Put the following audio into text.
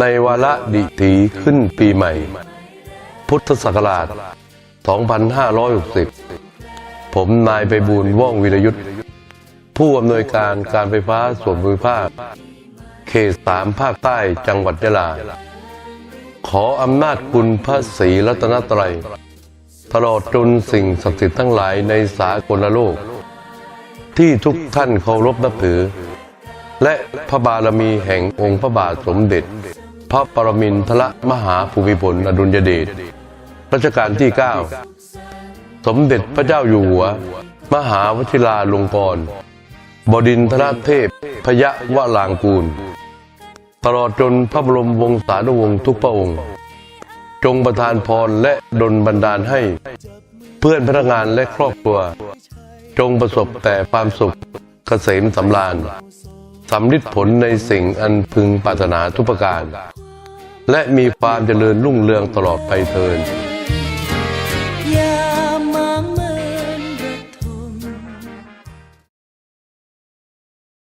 ในวาระดิถีขึ้นปีใหม่ พุทธศักราช 2560 ผมนายไปบูลว่องวิรยุทธ์ ผู้อำนวยการการไฟฟ้าส่วนภูมิภาค เขตสามภาคใต้จังหวัดยะลา ขออำนาจคุณพระศรีรัตนตรัย ตลอดจนสิ่งศักดิ์สิทธิ์ทั้งหลายในสากลโลก ที่ทุกท่านเคารพนับถือ และพระบารมีแห่งองค์พระบาทสมเด็จ พระปรมินทรมหาภูมิพลอดุลยเดชรัชกาลที่ 9 สมเด็จพระเจ้าอยู่หัว มหาวชิราลงกรณ์บดินทรเทพพยวรางกูล ตลอดจนพระบรมวงศานุวงศ์ทุกพระองค์ จงประทานพรและดลบันดาลให้ เพื่อนพนักงานและครอบครัว จงประสบแต่ความสุขเกษมสำราญสำลิดผลในสิ่งอันพึงปรารถนาทุกประการ และมีความเจริญรุ่งเรืองตลอดไปเทิน